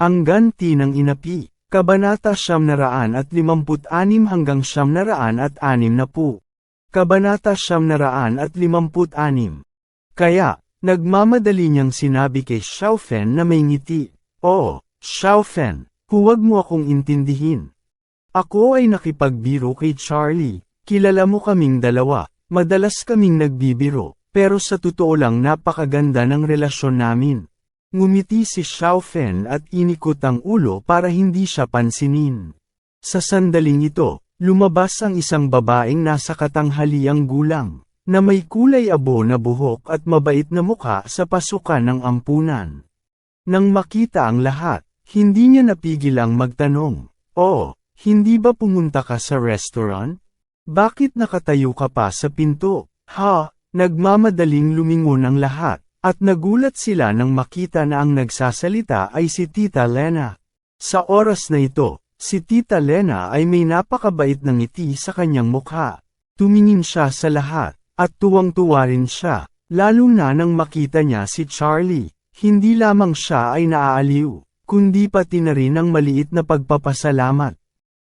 Ang ganti ng inapi, Kabanata Siyam na Raan at 56 hanggang Siyam na Raan at 6 na po. Kabanata Siyam na Raan at 56. Kaya, nagmamadali niyang sinabi kay Xiaofen na may ngiti, Oo, Xiaofen, huwag mo akong intindihin. Ako ay nakipagbiro kay Charlie, kilala mo kaming dalawa, madalas kaming nagbibiro, pero sa totoo lang napakaganda ng relasyon namin. Ngumiti si Xiaofen at inikot ang ulo para hindi siya pansinin. Sa sandaling ito, lumabas ang isang babaeng nasa katanghaliang gulang, na may kulay abo na buhok at mabait na mukha sa pasukan ng ampunan. Nang makita ang lahat, hindi niya napigil ang magtanong, Oh, hindi ba pumunta ka sa restaurant? Bakit nakatayo ka pa sa pinto? Ha, nagmamadaling lumingon ang lahat. At nagulat sila nang makita na ang nagsasalita ay si Tita Lena. Sa oras na ito, si Tita Lena ay may napakabait ng ngiti sa kanyang mukha. Tumingin siya sa lahat, at tuwang-tuwa rin siya, lalo na nang makita niya si Charlie. Hindi lamang siya ay naaaliw, kundi pati na rin ang maliit na pagpapasalamat.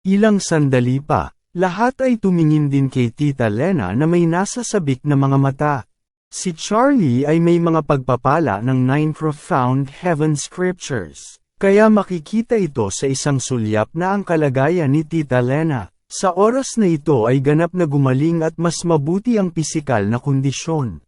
Ilang sandali pa, lahat ay tumingin din kay Tita Lena na may nasa sabik na mga mata. Si Charlie ay may mga pagpapala ng Nine Profound Heaven Scriptures, kaya makikita ito sa isang sulyap na ang kalagayan ni Tita Lena. Sa oras na ito ay ganap na gumaling at mas mabuti ang pisikal na kondisyon.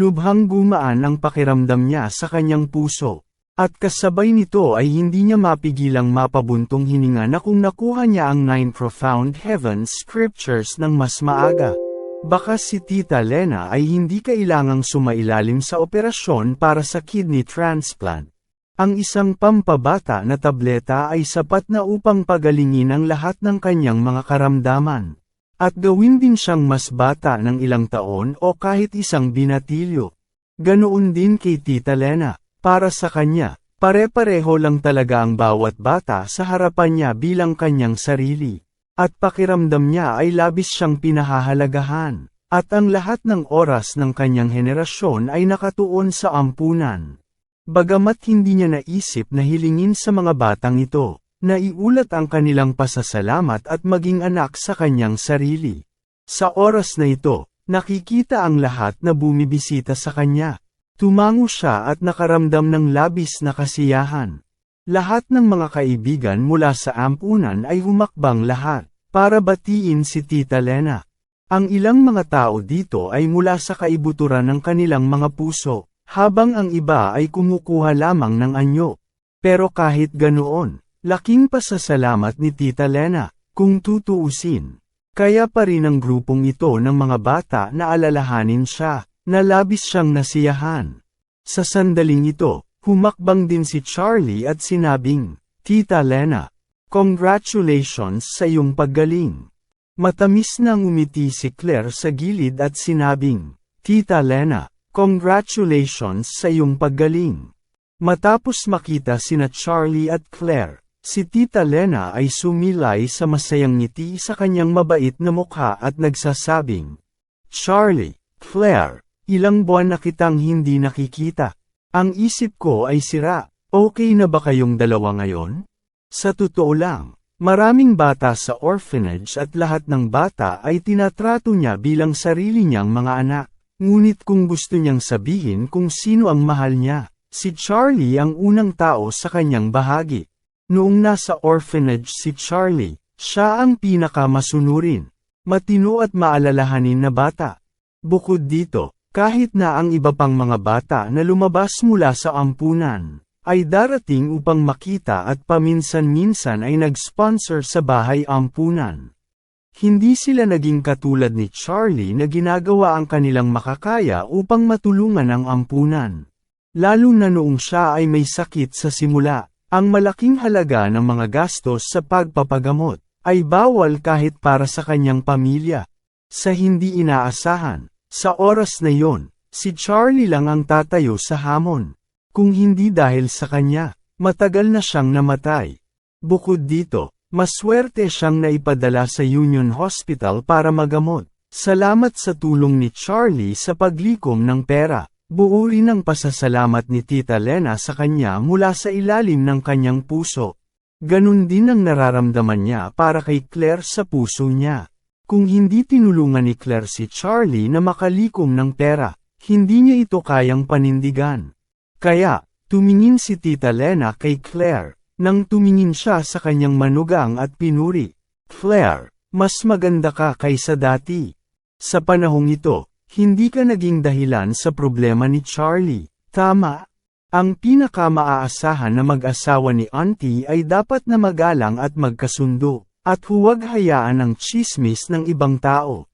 Lubhang gumaan ang pakiramdam niya sa kanyang puso. At kasabay nito ay hindi niya mapigilang mapabuntong hininga na kung nakuha niya ang Nine Profound Heaven Scriptures ng mas maaga. Baka si Tita Lena ay hindi kailangang sumailalim sa operasyon para sa kidney transplant. Ang isang pampabata na tableta ay sapat na upang pagalingin ang lahat ng kanyang mga karamdaman. At gawin din siyang mas bata ng ilang taon o kahit isang binatilyo. Ganoon din kay Tita Lena, para sa kanya, pare-pareho lang talaga ang bawat bata sa harapan niya bilang kanyang sarili. At pakiramdam niya ay labis siyang pinahahalagahan. At ang lahat ng oras ng kanyang henerasyon ay nakatuon sa ampunan. Bagamat hindi niya naisip na hilingin sa mga batang ito, naiulat ang kanilang pasasalamat at maging anak sa kanyang sarili. Sa oras na ito, nakikita ang lahat na bumibisita sa kanya. Tumango siya at nakaramdam ng labis na kasiyahan. Lahat ng mga kaibigan mula sa ampunan ay humakbang lahat. Para batiin si Tita Lena. Ang ilang mga tao dito ay mula sa kaibuturan ng kanilang mga puso, habang ang iba ay kumukuha lamang ng anyo. Pero kahit ganoon, laking pasasalamat ni Tita Lena, kung tutuusin. Kaya pa rin ang grupong ito ng mga bata na alalahanin siya, na labis siyang nasiyahan. Sa sandaling ito, humakbang din si Charlie at sinabing, Tita Lena, Congratulations sa iyong paggaling. Matamis na ngumiti si Claire sa gilid at sinabing, Tita Lena, congratulations sa iyong paggaling. Matapos makita sina Charlie at Claire, si Tita Lena ay sumilay sa masayang ngiti sa kanyang mabait na mukha at nagsasabing, Charlie, Claire, ilang buwan na kitang hindi nakikita. Ang isip ko ay sira, okay na ba kayong dalawa ngayon? Sa totoo lang, maraming bata sa orphanage at lahat ng bata ay tinatrato niya bilang sarili niyang mga anak. Ngunit kung gusto niyang sabihin kung sino ang mahal niya, si Charlie ang unang tao sa kanyang bahagi. Noong nasa orphanage si Charlie, siya ang pinakamasunurin, matino at maalalahanin na bata. Bukod dito, kahit na ang iba pang mga bata na lumabas mula sa ampunan, ay darating upang makita at paminsan-minsan ay nag-sponsor sa bahay ampunan. Hindi sila naging katulad ni Charlie na ginagawa ang kanilang makakaya upang matulungan ang ampunan. Lalo na noong siya ay may sakit sa simula, Ang malaking halaga ng mga gastos sa pagpapagamot ay bawal kahit para sa kanyang pamilya. Sa hindi inaasahan, sa oras na yon, si Charlie lang ang tatayo sa hamon. Kung hindi dahil sa kanya, matagal na siyang namatay. Bukod dito, maswerte siyang naipadala sa Union Hospital para magamot. Salamat sa tulong ni Charlie sa paglikom ng pera. Buo rin ang pasasalamat ni Tita Lena sa kanya mula sa ilalim ng kanyang puso. Ganun din ang nararamdaman niya para kay Claire sa puso niya. Kung hindi tinulungan ni Claire si Charlie na makalikom ng pera, hindi niya ito kayang panindigan. Kaya, tumingin si Tita Lena kay Claire, nang tumingin siya sa kanyang manugang at pinuri. Claire, mas maganda ka kaysa dati. Sa panahong ito, hindi ka naging dahilan sa problema ni Charlie. Tama. Ang pinakamaasahan na mag-asawa ni Auntie ay dapat na magalang at magkasundo, at huwag hayaan ang chismis ng ibang tao.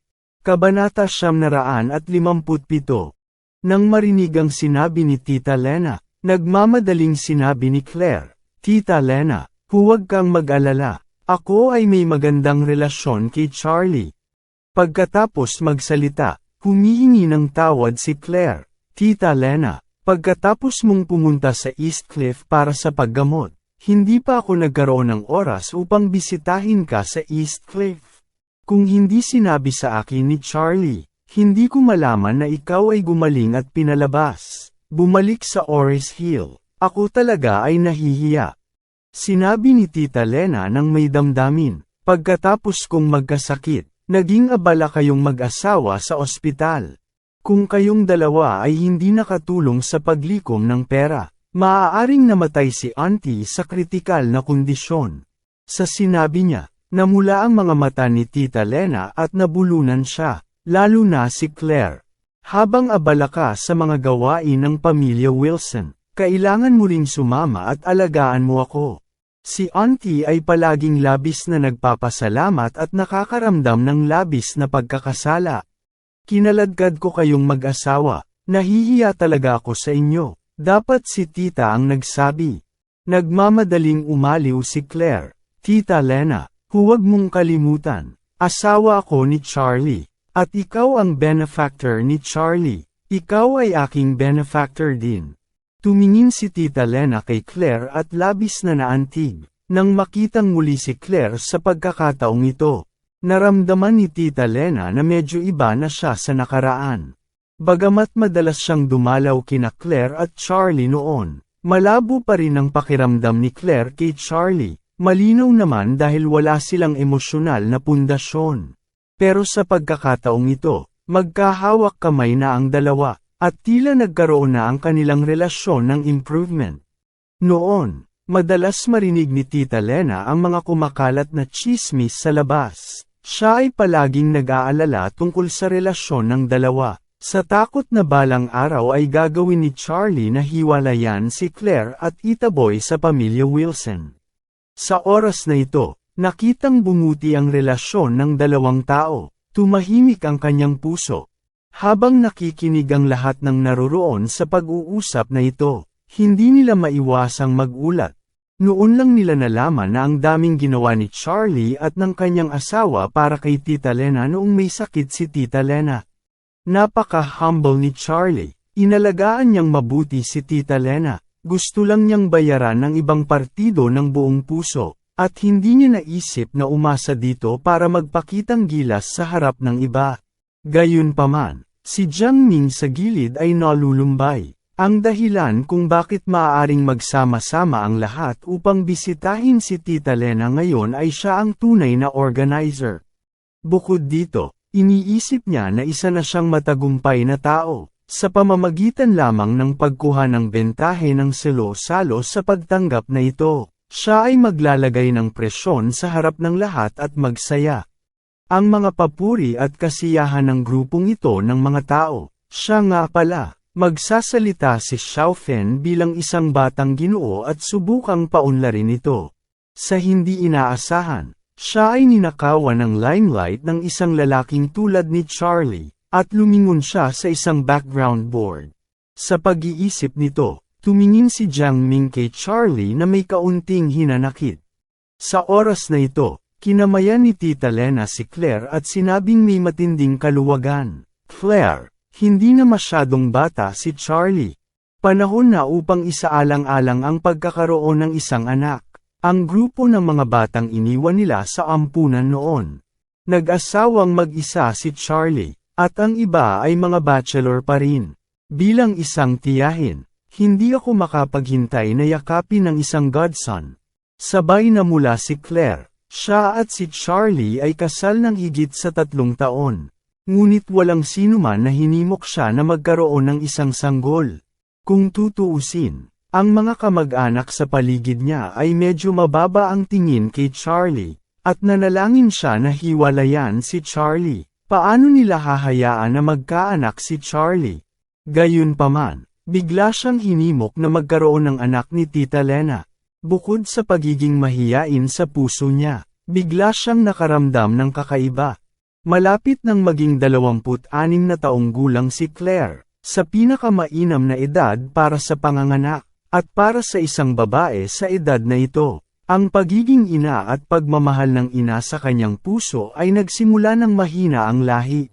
Kabanata Siyam Naraan at Limamputpito Nang marinig ang sinabi ni Tita Lena, nagmamadaling sinabi ni Claire, Tita Lena, huwag kang mag-alala, ako ay may magandang relasyon kay Charlie. Pagkatapos magsalita, Humihingi ng tawad si Claire, Tita Lena, pagkatapos mong pumunta sa East Cliff para sa paggamot, hindi pa ako nagkaroon ng oras upang bisitahin ka sa East Cliff. Kung hindi sinabi sa akin ni Charlie, hindi ko malaman na ikaw ay gumaling at pinalabas. Bumalik sa Oris Hill, ako talaga ay nahihiya. Sinabi ni Tita Lena nang may damdamin, pagkatapos kong magkasakit, Naging abala kayong mag-asawa sa ospital. Kung kayong dalawa ay hindi nakatulong sa paglikom ng pera, maaaring namatay si auntie sa kritikal na kondisyon. Sa sinabi niya, namula ang mga mata ni Tita Lena at nabulunan siya, lalo na si Claire. Habang abala ka sa mga gawain ng pamilya Wilson, kailangan mo ring sumama at alagaan mo ako. Si Auntie ay palaging labis na nagpapasalamat at nakakaramdam ng labis na pagkakasala. Kinaladkad ko kayong mag-asawa, nahihiya talaga ako sa inyo. Dapat si tita ang nagsabi. Nagmamadaling umaliw si Claire. Tita Lena, huwag mong kalimutan. Asawa ako ni Charlie. At ikaw ang benefactor ni Charlie. Ikaw ay aking benefactor din. Tumingin si Tita Lena kay Claire at labis na naantig. Nang makitang muli si Claire sa pagkakataong ito, naramdaman ni Tita Lena na medyo iba na siya sa nakaraan. Bagamat madalas siyang dumalaw kina Claire at Charlie noon, malabo pa rin ang pakiramdam ni Claire kay Charlie, malinaw naman dahil wala silang emosyonal na pundasyon. Pero sa pagkakataong ito, magkahawak kamay na ang dalawa, at tila nagkaroon na ang kanilang relasyon ng improvement. Noon, madalas marinig ni Tita Lena ang mga kumakalat na chismis sa labas. Siya ay palaging nag-aalala tungkol sa relasyon ng dalawa. Sa takot na balang araw ay gagawin ni Charlie na hiwalayan si Claire at Itaboy sa pamilya Wilson. Sa oras na ito, nakitang bumuti ang relasyon ng dalawang tao. Tumahimik ang kanyang puso, habang nakikinig ang lahat ng naroroon sa pag-uusap na ito, hindi nila maiwasang magulat. Noon lang nila nalaman na ang daming ginawa ni Charlie at ng kanyang asawa para kay Tita Lena noong may sakit si Tita Lena. Napaka-humble ni Charlie, inalagaan niyang mabuti si Tita Lena, gusto lang niyang bayaran ng ibang partido ng buong puso, at hindi niya naisip na umasa dito para magpakitang gilas sa harap ng iba. Gayunpaman, Si Jiang Ming sa gilid ay nalulumbay. Ang dahilan kung bakit maaaring magsama-sama ang lahat upang bisitahin si Tita Lena ngayon ay siya ang tunay na organizer. Bukod dito, iniisip niya na isa na siyang matagumpay na tao, sa pamamagitan lamang ng pagkuha ng bentahe ng selo-salo sa pagtanggap na ito. Siya ay maglalagay ng presyon sa harap ng lahat at magsaya. Ang mga papuri at kasiyahan ng grupong ito ng mga tao, siya nga pala, magsasalita si Xiaofen bilang isang batang ginoo at subukang paunlarin ito. Sa hindi inaasahan, siya ay ninakawan ng limelight ng isang lalaking tulad ni Charlie, at lumingon siya sa isang background board. Sa pag-iisip nito, tumingin si Jiang Ming kay Charlie na may kaunting hinanakit. Sa oras na ito, kinamayan ni Tita Lena si Claire at sinabing may matinding kaluwagan. Claire, hindi na masyadong bata si Charlie. Panahon na upang isaalang-alang ang pagkakaroon ng isang anak. Ang grupo ng mga batang iniwan nila sa ampunan noon. Nag-asawang mag-isa si Charlie, at ang iba ay mga bachelor pa rin. Bilang isang tiyahin, hindi ako makapaghintay na yakapin ng isang godson. Sabay na mula si Claire, siya at si Charlie ay kasal ng higit sa tatlong taon. Ngunit walang sinuman na hinimok siya na magkaroon ng isang sanggol. Kung tutuusin, ang mga kamag-anak sa paligid niya ay medyo mababa ang tingin kay Charlie, at nanalangin siya na hiwalayan si Charlie. Paano nila hahayaan na magkaanak si Charlie? Gayunpaman, bigla siyang hinimok na magkaroon ng anak ni Tita Lena. Bukod sa pagiging mahiyain sa puso niya, bigla siyang nakaramdam ng kakaiba. Malapit nang maging 26 na taong gulang si Claire, sa pinakamainam na edad para sa panganganak, at para sa isang babae sa edad na ito. Ang pagiging ina at pagmamahal ng ina sa kanyang puso ay nagsimula ng mahina ang lahi.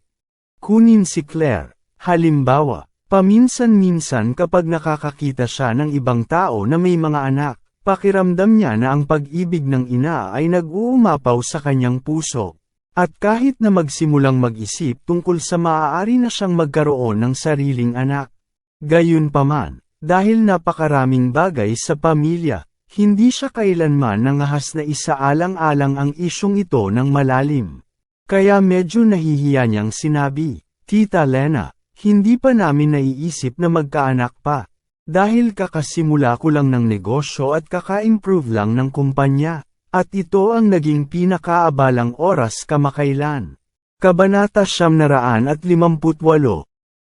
Kunin si Claire, halimbawa, paminsan-minsan kapag nakakakita siya ng ibang tao na may mga anak, pakiramdam niya na ang pag-ibig ng ina ay nag-uumapaw sa kanyang puso. At kahit na magsimulang mag-isip tungkol sa maaari na siyang magkaroon ng sariling anak. Gayunpaman, dahil napakaraming bagay sa pamilya, hindi siya kailanman nangahas na isaalang-alang ang isyong ito ng malalim. Kaya medyo nahihiya niyang sinabi, Tita Lena, hindi pa namin naiisip na magkaanak pa. Dahil kakasimula ko lang ng negosyo at kaka-improve lang ng kumpanya. At ito ang naging pinakaabalang oras kamakailan. Kabanata Siyam Naraan at 58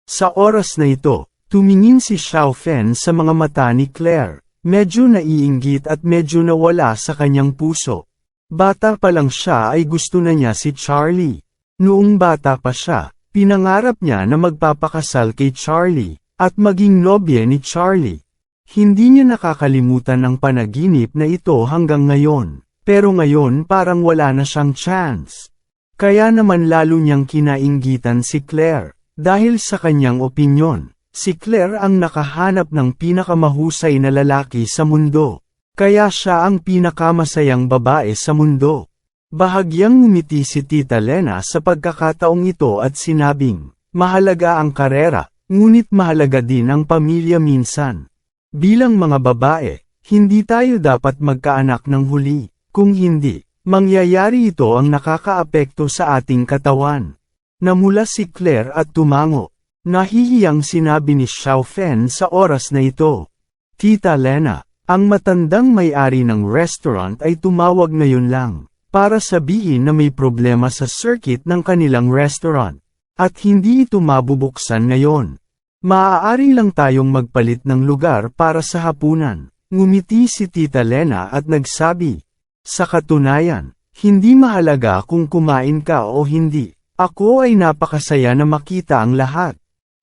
Sa oras na ito, tumingin si Xiao Fen sa mga mata ni Claire, medyo naiinggit at medyo nawala sa kanyang puso. Bata pa lang siya ay gusto na niya si Charlie. Noong bata pa siya, pinangarap niya na magpapakasal kay Charlie, at maging nobye ni Charlie. Hindi niya nakakalimutan ang panaginip na ito hanggang ngayon. Pero ngayon parang wala na siyang chance. Kaya naman lalo niyang kinainggitan si Claire, dahil sa kanyang opinyon, si Claire ang nakahanap ng pinakamahusay na lalaki sa mundo. Kaya siya ang pinakamasayang babae sa mundo. Bahagyang ngumiti si Tita Lena sa pagkakataong ito at sinabing, mahalaga ang karera, ngunit mahalaga din ang pamilya minsan. Bilang mga babae, hindi tayo dapat magkaanak ng huli. Kung hindi, mangyayari ito ang nakakaapekto sa ating katawan. Namula si Claire at tumango. Nahihiyang sinabi ni Xiao Fen sa oras na ito. Tita Lena, ang matandang may-ari ng restaurant ay tumawag ngayon lang, para sabihin na may problema sa circuit ng kanilang restaurant. At hindi ito mabubuksan ngayon. Maaari lang tayong magpalit ng lugar para sa hapunan. Ngumiti si Tita Lena at nagsabi, sa katunayan, hindi mahalaga kung kumain ka o hindi. Ako ay napakasaya na makita ang lahat.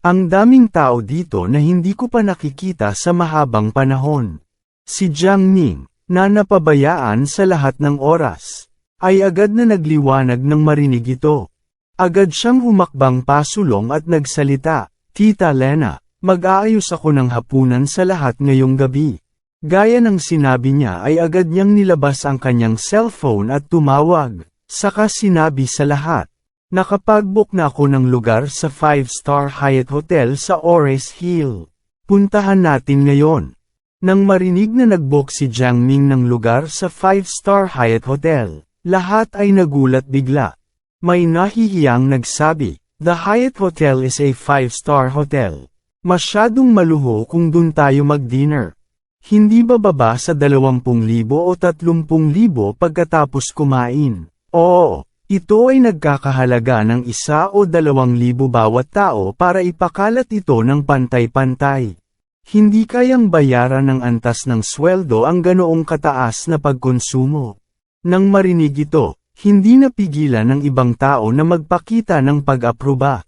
Ang daming tao dito na hindi ko pa nakikita sa mahabang panahon. Si Jiang Ning, na napabayaan sa lahat ng oras, ay agad na nagliwanag ng marinig ito. Agad siyang humakbang pasulong at nagsalita, Tita Lena, mag-aayos ako ng hapunan sa lahat ngayong gabi. Gaya ng sinabi niya ay agad niyang nilabas ang kanyang cellphone at tumawag. Saka sinabi sa lahat. Nakapag-book na ako ng lugar sa 5-star Hyatt Hotel sa Ores Hill. Puntahan natin ngayon. Nang marinig na nag-book si Jiang Ming ng lugar sa 5-star Hyatt Hotel, lahat ay nagulat bigla. May nahihiyang nagsabi, The Hyatt Hotel is a 5-star hotel. Masyadong maluho kung dun tayo mag-dinner. Hindi ba baba sa 20,000 o 30,000 pagkatapos kumain? Oo, ito ay nagkakahalaga ng isa o 2,000 bawat tao para ipakalat ito ng pantay-pantay. Hindi kayang bayaran ng antas ng sweldo ang ganoong kataas na pagkonsumo. Nang marinig ito, hindi napigilan ng ibang tao na magpakita ng pag-aproba.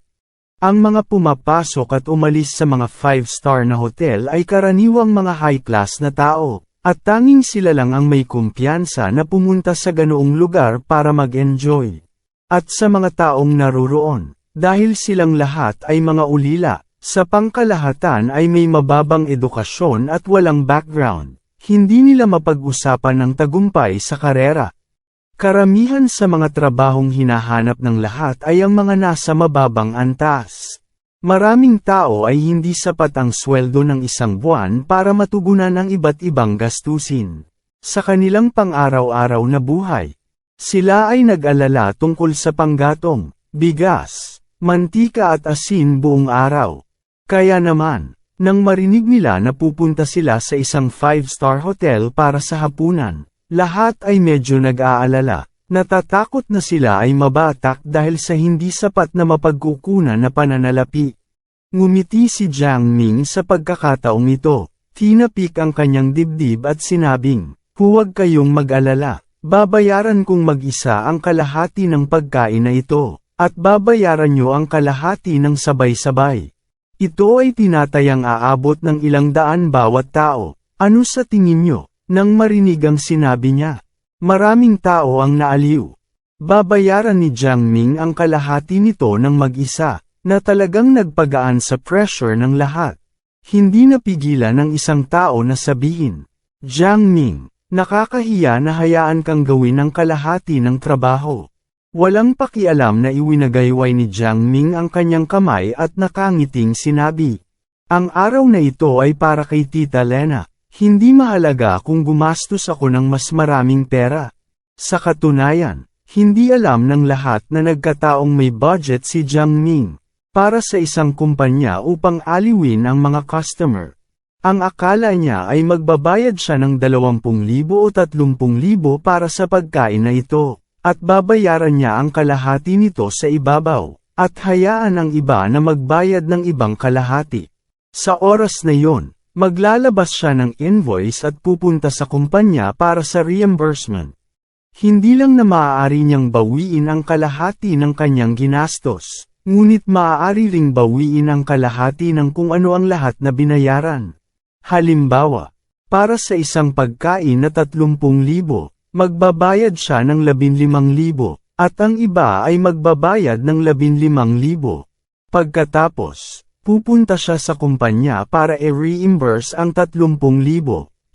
Ang mga pumapasok at umalis sa mga 5-star na hotel ay karaniwang mga high-class na tao, at tanging sila lang ang may kumpiyansa na pumunta sa ganoong lugar para mag-enjoy. At sa mga taong naruroon, dahil silang lahat ay mga ulila, sa pangkalahatan ay may mababang edukasyon at walang background, hindi nila mapag-usapan ng tagumpay sa karera. Karamihan sa mga trabahong hinahanap ng lahat ay ang mga nasa mababang antas. Maraming tao ay hindi sapat ang sweldo ng isang buwan para matugunan ang iba't ibang gastusin. Sa kanilang pang-araw-araw na buhay, sila ay nag-alala tungkol sa panggatong, bigas, mantika at asin buong araw. Kaya naman, nang marinig nila na pupunta sila sa isang 5-star hotel para sa hapunan, lahat ay medyo nag-aalala. Natatakot na sila ay mabatak dahil sa hindi sapat na mapagkukunan na pananalapi. Ngumiti si Jiang Ming sa pagkakataong ito, tinapik ang kanyang dibdib at sinabing, huwag kayong mag-alala, babayaran kong mag-isa ang kalahati ng pagkain na ito, at babayaran nyo ang kalahati ng sabay-sabay. Ito ay tinatayang aabot ng ilang daan bawat tao, ano sa tingin nyo, nang marinig ang sinabi niya? Maraming tao ang naaliw. Babayaran ni Jiang Ming ang kalahati nito ng mag-isa, na talagang nagpagaan sa pressure ng lahat. Hindi napigilan ng isang tao na sabihin, Jiang Ming, nakakahiya na hayaan kang gawin ang kalahati ng trabaho. Walang pakialam na iwinagayway ni Jiang Ming ang kanyang kamay at nakangiting sinabi. Ang araw na ito ay para kay Tita Lena. Hindi mahalaga kung gumastos ako ng mas maraming pera. Sa katunayan, hindi alam ng lahat na nagkataong may budget si Jiang Ming para sa isang kumpanya upang aliwin ang mga customer. Ang akala niya ay magbabayad siya ng 20,000 o 30,000 para sa pagkain na ito, at babayaran niya ang kalahati nito sa ibabaw, at hayaan ang iba na magbayad ng ibang kalahati. Sa oras na yon, Maglalabas siya ng invoice at pupunta sa kumpanya para sa reimbursement. Hindi lang na maaari niyang bawiin ang kalahati ng kanyang ginastos, ngunit maaari ring bawiin ang kalahati ng kung ano ang lahat na binayaran. Halimbawa, para sa isang pagkain na 30,000, magbabayad siya ng 15,000, at ang iba ay magbabayad ng 15,000. Pagkatapos, Pupunta siya sa kumpanya para i-reimburse ang 30,000.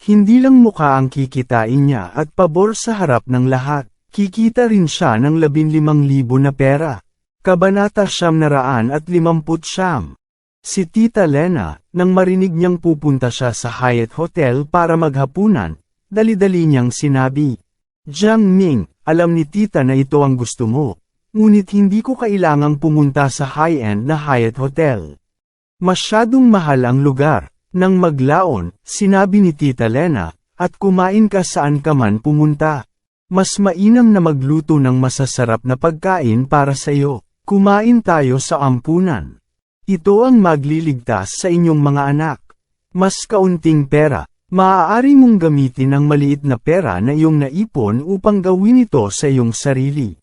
Hindi lang mukha ang kikitain niya at pabor sa harap ng lahat. Kikita rin siya ng 15,000 na pera. Kabanata siyam naraan at limamput siyam. Si Tita Lena, nang marinig niyang pupunta siya sa Hyatt Hotel para maghapunan, dali-dali niyang sinabi. Jiang Ming, alam ni Tita na ito ang gusto mo. Ngunit hindi ko kailangang pumunta sa high-end na Hyatt Hotel. Masyadong mahal ang lugar. Nang maglaon, sinabi ni Tita Lena, at kumain ka saan ka man pumunta. Mas mainam na magluto ng masasarap na pagkain para sa iyo. Kumain tayo sa ampunan. Ito ang magliligtas sa inyong mga anak. Mas kaunting pera, maaari mong gamitin ang maliit na pera na iyong naipon upang gawin ito sa iyong sarili.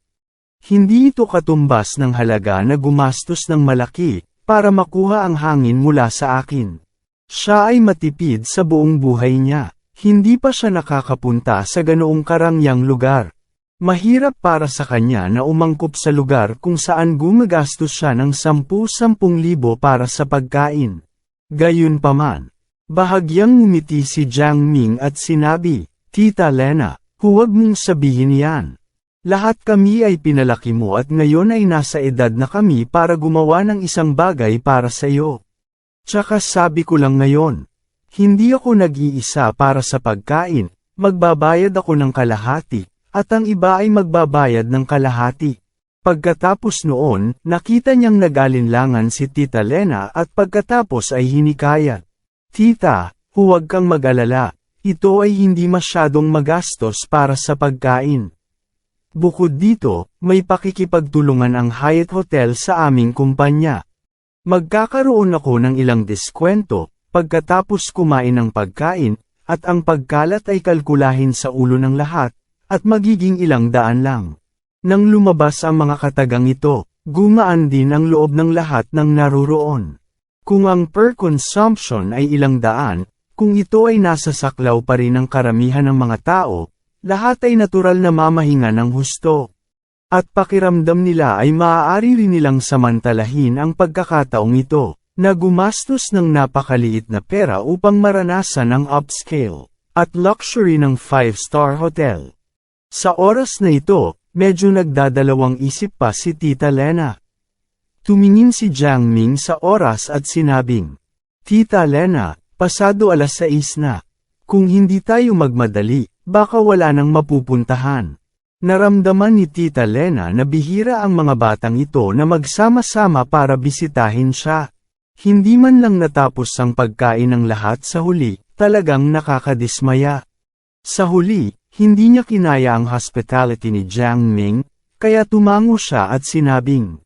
Hindi ito katumbas ng halaga na gumastos ng malaki, para makuha ang hangin mula sa akin. Siya ay matipid sa buong buhay niya. Hindi pa siya nakakapunta sa ganoong karangyang lugar. Mahirap para sa kanya na umangkop sa lugar kung saan gumagastos siya ng 10-10 libo para sa pagkain. Gayunpaman, bahagyang ngumiti si Jiang Ming at sinabi, Tita Lena, huwag mong sabihin yan. Lahat kami ay pinalaki mo at ngayon ay nasa edad na kami para gumawa ng isang bagay para sa iyo. Tsaka sabi ko lang ngayon, hindi ako nag-iisa para sa pagkain, magbabayad ako ng kalahati, at ang iba ay magbabayad ng kalahati. Pagkatapos noon, nakita niyang nagalinlangan si Tita Lena at pagkatapos ay hinikayat. Tita, huwag kang mag-alala, ito ay hindi masyadong magastos para sa pagkain. Bukod dito, may pakikipagtulungan ang Hyatt Hotel sa aming kumpanya. Magkakaroon ako ng ilang diskwento, pagkatapos kumain ng pagkain, at ang pagkalat ay kalkulahin sa ulo ng lahat, at magiging ilang daan lang. Nang lumabas ang mga katagang ito, Gumaan din ang loob ng lahat ng naruroon. Kung ang per consumption ay ilang daan, kung ito ay nasa saklaw pa rin ng karamihan ng mga tao, lahat ay natural na mamahinga ng husto. At pakiramdam nila ay maaari rin nilang samantalahin ang pagkakataong ito, na gumastos ng napakaliit na pera upang maranasan ang upscale, at luxury ng 5-star hotel. Sa oras na ito, medyo nagdadalawang isip pa si Tita Lena. Tumingin si Jiang Ming sa oras at sinabing, Tita Lena, pasado alas 6 na. Kung hindi tayo magmadali, baka wala nang mapupuntahan. Naramdaman ni Tita Lena na bihira ang mga batang ito na magsama-sama para bisitahin siya. Hindi man lang natapos ang pagkain ng lahat sa huli, talagang nakakadismaya. Sa huli, hindi niya kinaya ang hospitality ni Jiang Ming, kaya tumango siya at sinabing,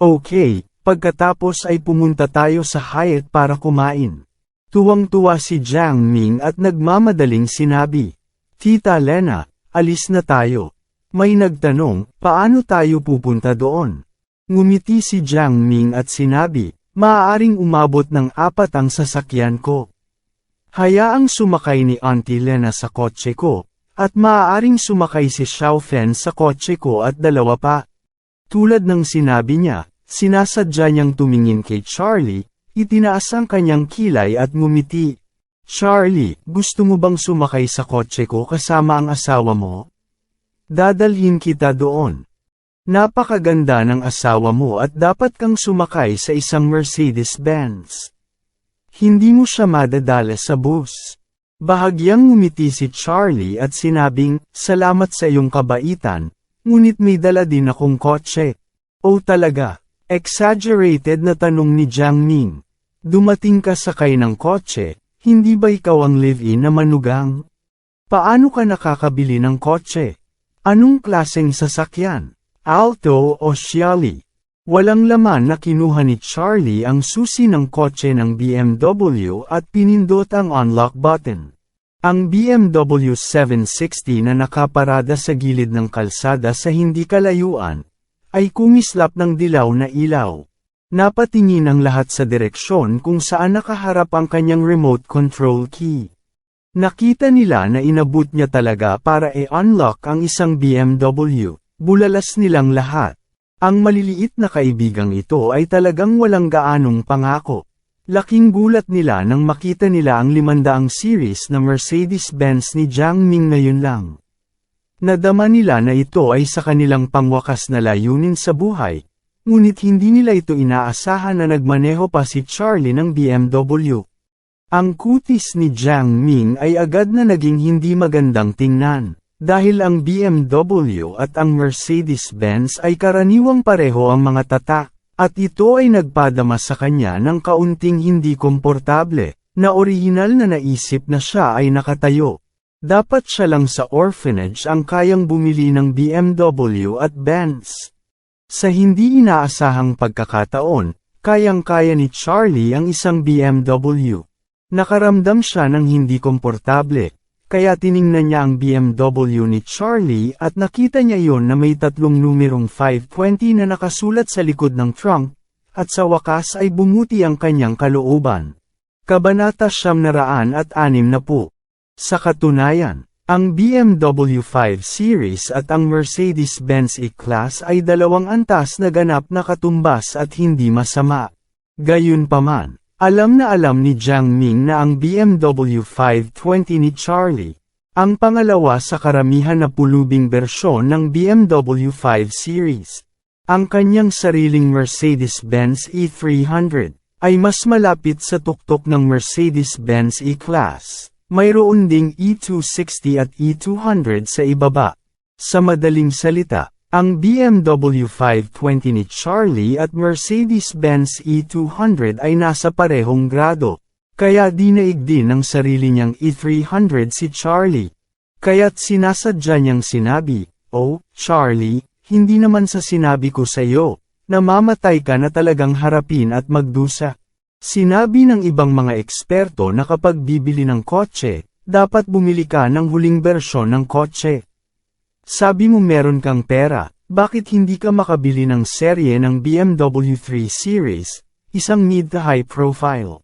Okay, pagkatapos ay pumunta tayo sa Hyatt para kumain. Tuwang-tuwa si Jiang Ming at nagmamadaling sinabi, Tita Lena, alis na tayo. May nagtanong, paano tayo pupunta doon? Ngumiti si Jiang Ming at sinabi, maaaring umabot ng apat ang sasakyan ko. Hayaang sumakay ni Auntie Lena sa kotse ko, at maaaring sumakay si Xiao Fen sa kotse ko at dalawa pa. Tulad ng sinabi niya, sinasadya niyang tumingin kay Charlie, itinaas ang kanyang kilay at ngumiti. Charlie, gusto mo bang sumakay sa kotse ko kasama ang asawa mo? Dadalhin kita doon. Napakaganda ng asawa mo at dapat kang sumakay sa isang Mercedes-Benz. Hindi mo siya madadala sa bus. Bahagyang ngumiti si Charlie at sinabing, salamat sa iyong kabaitan, ngunit may dala din akong kotse. O talaga, exaggerated na tanong ni Jiang Ming. Dumating ka sakay ng kotse, hindi ba ikaw ang live-in na manugang? Paano ka nakakabili ng kotse? Anong klaseng sasakyan? Alto o Chiali? Walang laman na kinuha ni Charlie ang susi ng kotse ng BMW at pinindot ang unlock button. Ang BMW 760 na nakaparada sa gilid ng kalsada sa hindi kalayuan, ay kumislap ng dilaw na ilaw. Napatingin ang lahat sa direksyon kung saan nakaharap ang kanyang remote control key. Nakita nila na inabot niya talaga para i-unlock ang isang BMW. Bulalas nilang lahat. Ang maliliit na kaibigang ito ay talagang walang gaanong pangako. Laking gulat nila nang makita nila ang 500 series na Mercedes-Benz ni Jiang Ming ngayon lang. Nadama nila na ito ay sa kanilang pangwakas na layunin sa buhay, ngunit hindi nila ito inaasahan na nagmaneho pa si Charlie ng BMW. Ang kutis ni Jiang Ming ay agad na naging hindi magandang tingnan, dahil ang BMW at ang Mercedes-Benz ay karaniwang pareho ang mga tatak, at ito ay nagpadama sa kanya ng kaunting hindi komportable, na orihinal na naisip na siya ay nakatayo. Dapat siya lang sa orphanage ang kayang bumili ng BMW at Benz. Sa hindi inaasahang pagkakataon, kayang-kaya ni Charlie ang isang BMW. Nakaramdam siya ng hindi komportable, kaya tiningnan niya ang BMW ni Charlie at nakita niya yon na may tatlong numerong 520 na nakasulat sa likod ng trunk, at sa wakas ay bumuti ang kanyang kalooban. Kabanata siyam na raan at anim na po. Sa katunayan, ang BMW 5 Series at ang Mercedes-Benz E-Class ay dalawang antas na ganap na katumbas at hindi masama. Gayunpaman, alam na alam ni Jiang Ming na ang BMW 520 ni Charlie, ang pangalawa sa karamihan na pulubing bersyon ng BMW 5 Series. Ang kanyang sariling Mercedes-Benz E300 ay mas malapit sa tuktok ng Mercedes-Benz E-Class. Mayroon ding E260 at E200 sa ibaba. Sa madaling salita, ang BMW 520 ni Charlie at Mercedes-Benz E200 ay nasa parehong grado. Kaya dinaig din ng sarili niyang E300 si Charlie. Kaya't sinasadya niyang sinabi, Oh, Charlie, hindi naman sa sinabi ko sa iyo, namamatay ka na talagang harapin at magdusa. Sinabi ng ibang mga eksperto na kapag bibili ng kotse, dapat bumili ka ng huling bersyon ng kotse. Sabi mo meron kang pera, bakit hindi ka makabili ng serye ng BMW 3 Series, isang mid to high profile?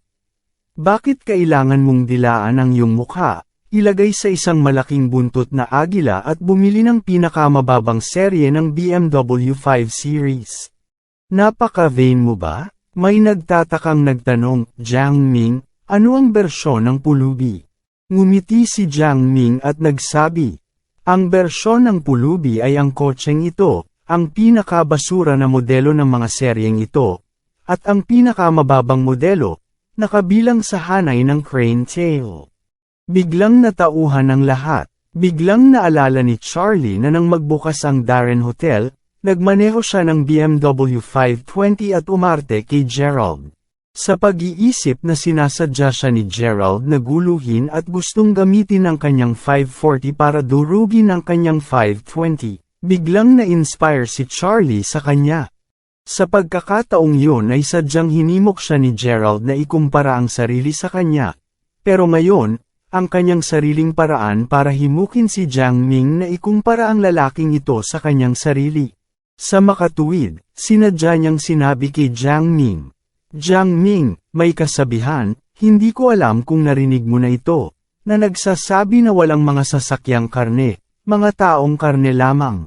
Bakit kailangan mong dilaan ang iyong mukha, ilagay sa isang malaking buntot na agila at bumili ng pinakamababang serye ng BMW 5 Series? Napaka-vain mo ba? May nagtatakang nagtanong, Jiang Ming, ano ang bersyon ng pulubi? Ngumiti si Jiang Ming at nagsabi, ang bersyon ng pulubi ay ang kotseng ito, ang pinakabasura na modelo ng mga seryeng ito, at ang pinakamababang modelo, nakabilang sa hanay ng crane tail. Biglang natauhan ng lahat, biglang naalala ni Charlie na nang magbukas ang Darren Hotel, nagmaneho siya ng BMW 520 at umarte kay Gerald. Sa pag-iisip na sinasadya siya ni Gerald na guluhin at gustong gamitin ang kanyang 540 para durugin ang kanyang 520, biglang na-inspire si Charlie sa kanya. Sa pagkakataong yun ay sadyang hinimok siya ni Gerald na ikumpara ang sarili sa kanya. Pero ngayon, ang kanyang sariling paraan para himukin si Jiang Ming na ikumpara ang lalaking ito sa kanyang sarili. Sa makatuwid, sinadya niyang sinabi kay Jiang Ming, Jiang Ming, may kasabihan, hindi ko alam kung narinig mo na ito, na nagsasabi na walang mga sasakyang karne, mga taong karne lamang.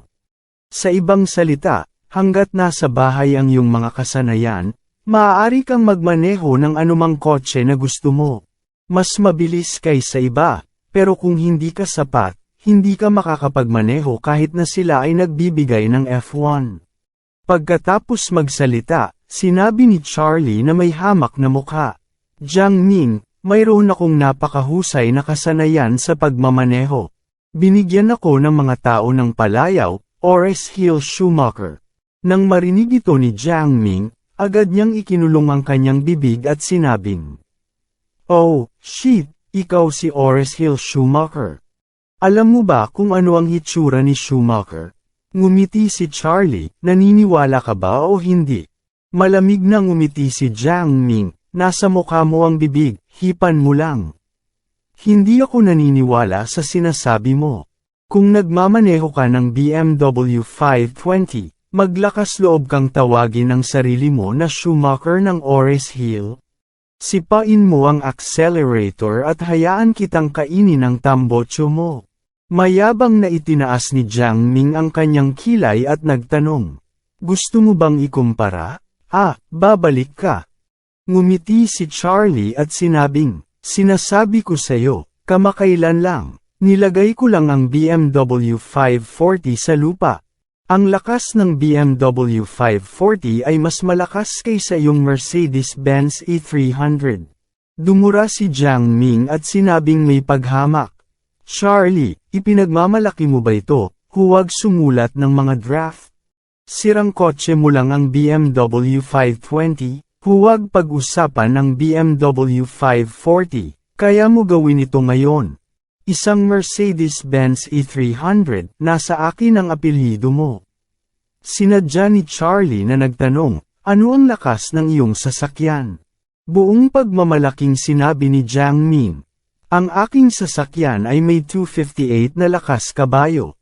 Sa ibang salita, hanggat nasa bahay ang iyong mga kasanayan, maaari kang magmaneho ng anumang kotse na gusto mo. Mas mabilis kaysa iba, pero kung hindi ka sapat, hindi ka makakapagmaneho kahit na sila ay nagbibigay ng F1. Pagkatapos magsalita, sinabi ni Charlie na may hamak na mukha. Jiang Ming, mayroon akong napakahusay na kasanayan sa pagmamaneho. Binigyan ako ng mga tao ng palayaw, Horace Hill Schumacher. Nang marinig ito ni Jiang Ming, agad niyang ikinulong ang kanyang bibig at sinabing, Oh, shit, ikaw si Horace Hill Schumacher. Alam mo ba kung ano ang hitsura ni Schumacher? Ngumiti si Charlie, naniniwala ka ba o hindi? Malamig na ngumiti si Jiang Ming, nasa mukha mo ang bibig, hipan mo lang. Hindi ako naniniwala sa sinasabi mo. Kung nagmamaneho ka ng BMW 520, maglakas loob kang tawagin ang sarili mo na Schumacher ng Horace Hill. Sipain mo ang accelerator at hayaan kitang kainin ang tambotso mo. Mayabang na itinaas ni Jiang Ming ang kanyang kilay at nagtanong. Gusto mo bang ikumpara? Ah, babalik ka. Ngumiti si Charlie at sinabing, Sinasabi ko sa'yo, kamakailan lang, nilagay ko lang ang BMW 540 sa lupa. Ang lakas ng BMW 540 ay mas malakas kaysa yung Mercedes-Benz E300. Dumura si Jiang Ming at sinabing may paghamak. Charlie, ipinagmamalaki mo ba ito, huwag sumulat ng mga draft? Sirang kotse mo lang ang BMW 520, huwag pag-usapan ng BMW 540, kaya mo gawin ito ngayon. Isang Mercedes-Benz E300, nasa akin ang apelyido mo. Sinadya ni Charlie na nagtanong, ano ang lakas ng iyong sasakyan? Buong pagmamalaking sinabi ni Jiang Ming, ang aking sasakyan ay may 258 na lakas kabayo.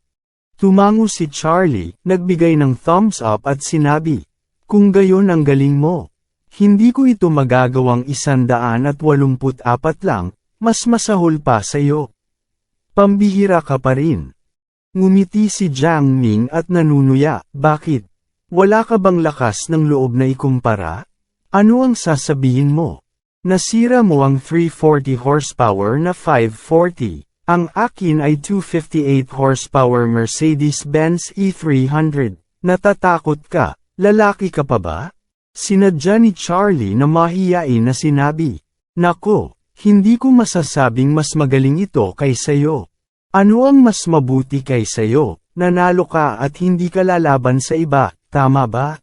Tumango si Charlie, nagbigay ng thumbs up at sinabi, Kung gayon ang galing mo, hindi ko ito magagawang isandaan at walumput apat lang, mas masahol pa sa iyo. Pambihira ka pa rin. Ngumiti si Jiang Ming at nanunuya, bakit? Wala ka bang lakas ng loob na ikumpara? Ano ang sasabihin mo? Nasira mo ang 340 horsepower na 540. Ang akin ay 258 horsepower Mercedes-Benz E300. Natatakot ka, lalaki ka pa ba? Sinadya ni Charlie na mahiyain na sinabi. Nako, hindi ko masasabing mas magaling ito kaysa iyo. Ano ang mas mabuti kaysa iyo? Nanalo ka at hindi ka lalaban sa iba, tama ba?